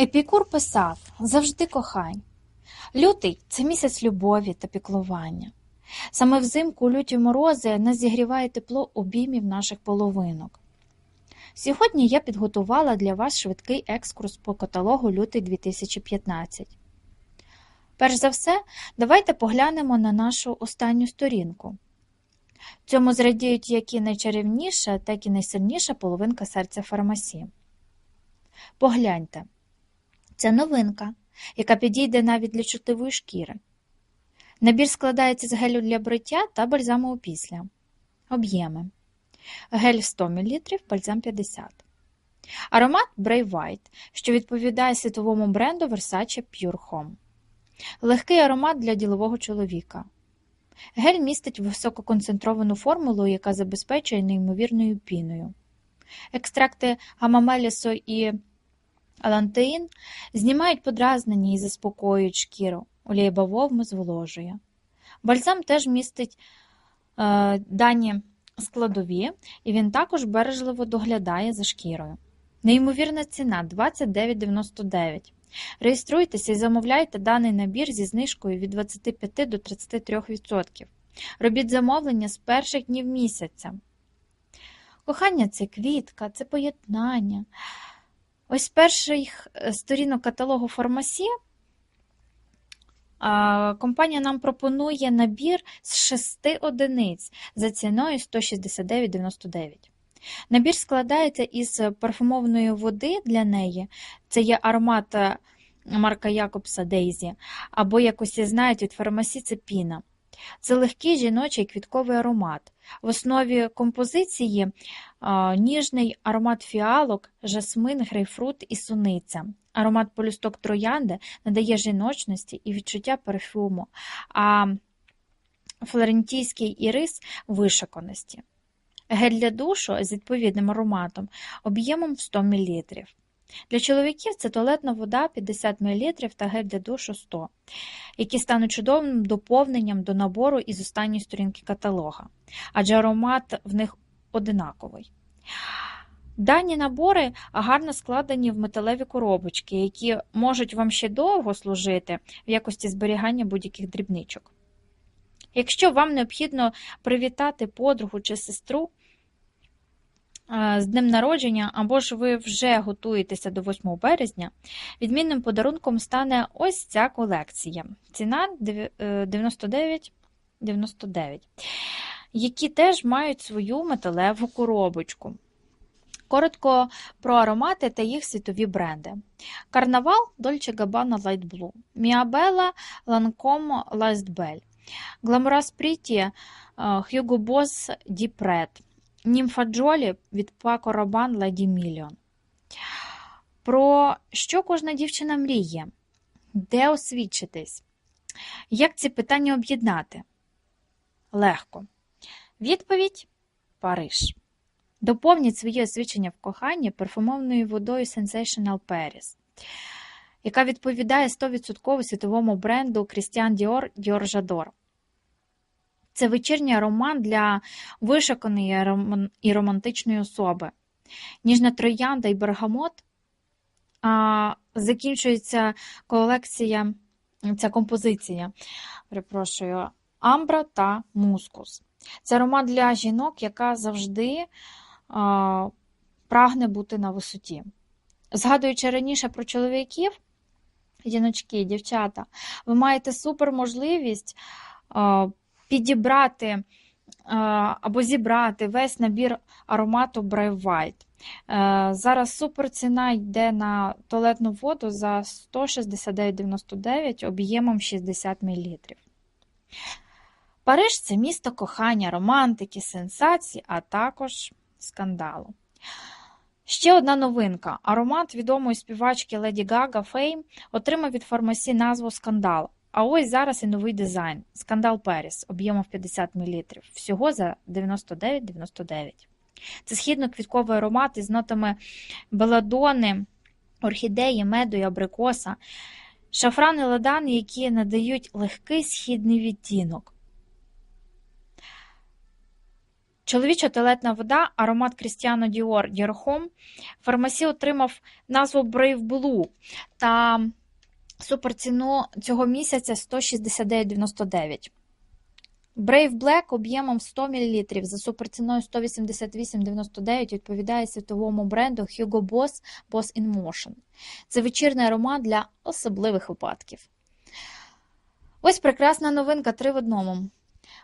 Епікур писав завжди кохай. Лютий це місяць любові та піклування. Саме взимку люті морози нас зігріває тепло обіймів наших половинок. Сьогодні я підготувала для вас швидкий екскурс по каталогу лютий 2015. Перш за все, давайте поглянемо на нашу останню сторінку. Цьому зрадіють як і найчарівніша, так і найсильніша половинка серця фармасі. Погляньте. Це новинка, яка підійде навіть для чутливої шкіри. Набір складається з гелю для бриття та бальзаму опісля. Об'єми. Гель 100 мл, бальзам 50 Аромат Brave White, що відповідає світовому бренду Versace Pure Home. Легкий аромат для ділового чоловіка. Гель містить висококонцентровану формулу, яка забезпечує неймовірною піною. Екстракти гамамелісу і Алантеїн знімають подразнення і заспокоюють шкіру, олія бавовми зволожує. Бальзам теж містить е, дані складові, і він також бережливо доглядає за шкірою. Неймовірна ціна 29,99. Реєструйтеся і замовляйте даний набір зі знижкою від 25 до 33%. Робіть замовлення з перших днів місяця. Кохання це квітка, це поєднання. Ось перших е, сторінок каталогу Фармасі компанія нам пропонує набір з 6 одиниць за ціною 169,99. Набір складається із парфумовної води для неї, це є аромат е, марка Якобса Дейзі, або, як усі знають, від фармасі це піна. Це легкий жіночий квітковий аромат. В основі композиції ніжний аромат фіалок, жасмин, грейпфрут і суниця. Аромат полюсток троянди надає жіночності і відчуття парфюму, а флорентійський ірис вишиканості. Гель для душу з відповідним ароматом об'ємом в 100 мл. Для чоловіків це туалетна вода 50 мл та гель для душу 100 які стануть чудовим доповненням до набору із останньої сторінки каталога, адже аромат в них одинаковий. Дані набори гарно складені в металеві коробочки, які можуть вам ще довго служити в якості зберігання будь-яких дрібничок. Якщо вам необхідно привітати подругу чи сестру, з днем народження, або ж ви вже готуєтеся до 8 березня, відмінним подарунком стане ось ця колекція. Ціна 99,99, е, які теж мають свою металеву коробочку. Коротко про аромати та їх світові бренди. Карнавал Dolce Gabbana Light Blue, Міабелла Lancome Last Bell, Glamorous Pretty Hugo Boss Deep Red, Німфа Джолі від Пако Робан Леді Мільйон. Про що кожна дівчина мріє? Де освідчитись? Як ці питання об'єднати? Легко. Відповідь Париж. Доповніть своє освідчення в коханні парфумовною водою Sensational Paris, яка відповідає 100% світовому бренду Christian Dior Dior J'adore. Це вечірній роман для вишиканої і романтичної особи. Ніжна троянда і бергамот. А, Закінчується колекція, ця композиція, перепрошую, Амбра та Мускус. Це роман для жінок, яка завжди а, прагне бути на висоті. Згадуючи раніше про чоловіків, жіночки, дівчата, ви маєте супер можливість. А, підібрати е, або зібрати весь набір аромату Brave White. Е, зараз суперціна йде на туалетну воду за 169,99 об'ємом 60 мл. Париж це місто кохання, романтики, сенсацій, а також скандалу. Ще одна новинка. Аромат відомої співачки Леді Гага Фейм отримав від фармасі назву Скандал. А ось зараз і новий дизайн. Скандал Періс об'ємом 50 мл. Всього за 99,99. Це східно-квітковий аромат із нотами беладони, орхідеї, меду і абрикоса, шафран і ладан, які надають легкий східний відтінок. Чоловіча туалетна вода, аромат Крістіано Діор Дірхом. Фармасі отримав назву Brave Blue та суперціну цього місяця 169,99. Brave Black об'ємом 100 мл за суперціною 188,99 відповідає світовому бренду Hugo Boss Boss in Motion. Це вечірний аромат для особливих випадків. Ось прекрасна новинка 3 в одному.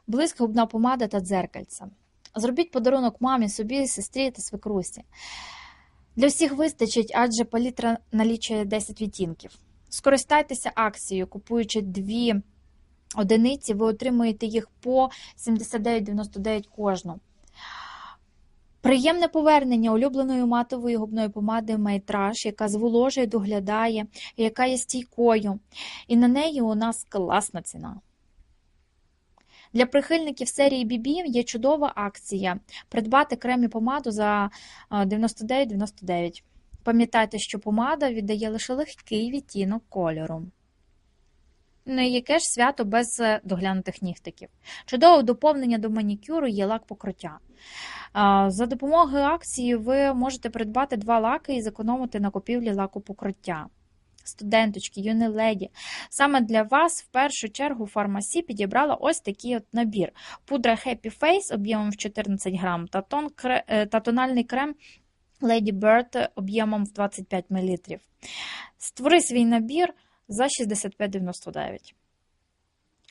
Блиск, губна помада та дзеркальця. Зробіть подарунок мамі, собі, сестрі та свекрусі. Для всіх вистачить, адже палітра налічує 10 відтінків. Скористайтеся акцією, купуючи дві одиниці, ви отримуєте їх по 79,99 кожну. Приємне повернення улюбленої матової губної помади Мейтраж, яка зволожує, доглядає, яка є стійкою. І на неї у нас класна ціна. Для прихильників серії BB є чудова акція придбати крем і помаду за 99,99. Пам'ятайте, що помада віддає лише легкий відтінок кольору. Ну і яке ж свято без е, доглянутих нігтиків. Чудове доповнення до манікюру є лак покриття. За допомогою акції ви можете придбати два лаки і зекономити на купівлі лаку покриття. Студенточки, юні леді. Саме для вас в першу чергу фармасі підібрала ось такий от набір: пудра Happy Face об'ємом в 14 грам та, тон, е, та тональний крем Lady Bird об'ємом в 25 мл. Створи свій набір за 65,99.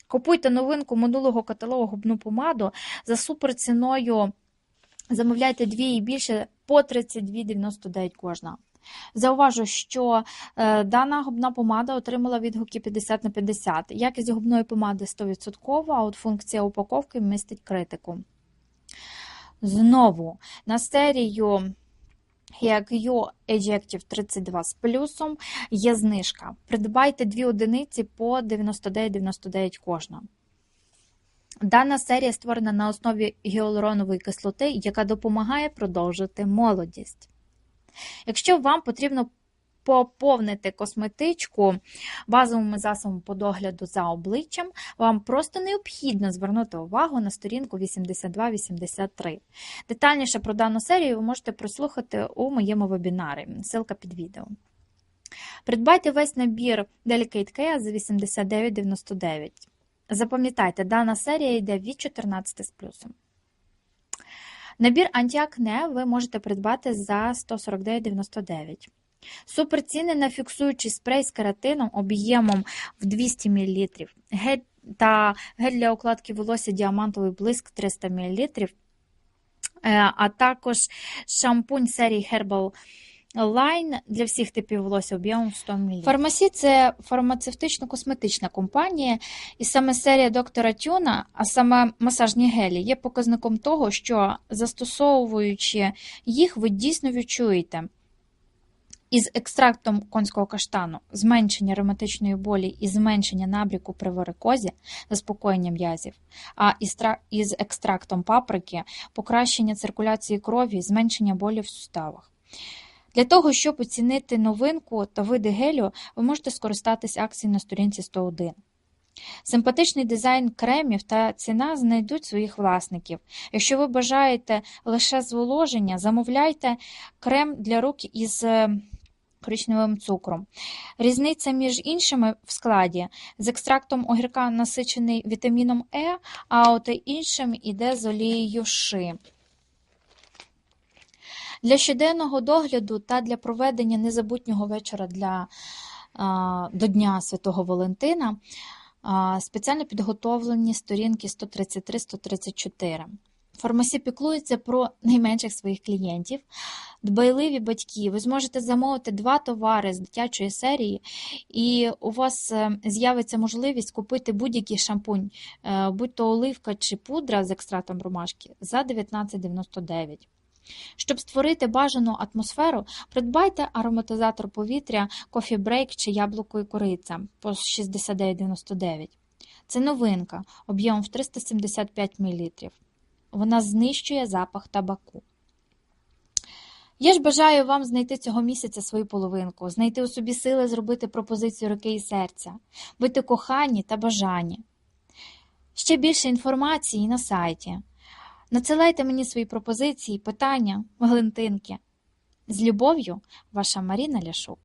Купуйте новинку минулого каталогу губну помаду за суперціною. Замовляйте дві і більше по 32,99 кожна. Зауважу, що е, дана губна помада отримала відгуки 50 на 50. Якість губної помади 100%, а от функція упаковки містить критику. Знову на серію як Yo Ejective 32 з плюсом є знижка. Придбайте дві одиниці по 99,99 кожна. Дана серія створена на основі гіалуронової кислоти, яка допомагає продовжити молодість. Якщо вам потрібно поповнити косметичку базовими засобами по догляду за обличчям, вам просто необхідно звернути увагу на сторінку 82-83. Детальніше про дану серію ви можете прослухати у моєму вебінарі, ссылка під відео. Придбайте весь набір Delicate Care за 89,99. Запам'ятайте, дана серія йде від 14 з плюсом. Набір антіакне ви можете придбати за 149,99. Суперціни на фіксуючий спрей з кератином об'ємом в 200 мл. Гель та гель для укладки волосся діамантовий блиск 300 мл, е, а також шампунь серії Herbal Line для всіх типів волосся об'ємом 100 мл. Фармасі це фармацевтично-косметична компанія, і саме серія доктора Тюна, а саме масажні гелі, є показником того, що застосовуючи їх, ви дійсно відчуєте. Із екстрактом конського каштану, зменшення ревматичної болі і зменшення набріку при варикозі, заспокоєння м'язів, а із екстрактом паприки покращення циркуляції крові, зменшення болі в суставах. Для того, щоб оцінити новинку та види гелю, ви можете скористатись акцією на сторінці 101. Симпатичний дизайн кремів та ціна знайдуть своїх власників. Якщо ви бажаєте лише зволоження, замовляйте крем для рук із е, коричневим цукром. Різниця між іншими в складі з екстрактом огірка насичений вітаміном Е, а от іншим іде з олією ши. Для щоденного догляду та для проведення незабутнього вечора для, до Дня Святого Валентина спеціально підготовлені сторінки 133-134. Фармасі піклується про найменших своїх клієнтів, дбайливі батьки. Ви зможете замовити два товари з дитячої серії, і у вас е, з'явиться можливість купити будь-який шампунь, е, будь то оливка чи пудра з екстрактом ромашки, за 19,99. Щоб створити бажану атмосферу, придбайте ароматизатор повітря, кофі брейк чи яблуко і кориця по 69,99. Це новинка об'ємом в 375 мл. Вона знищує запах табаку. Я ж бажаю вам знайти цього місяця свою половинку, знайти у собі сили зробити пропозицію руки і серця, бути кохані та бажані. Ще більше інформації на сайті Надсилайте мені свої пропозиції, питання, глинтинки. З любов'ю, ваша Маріна Ляшук.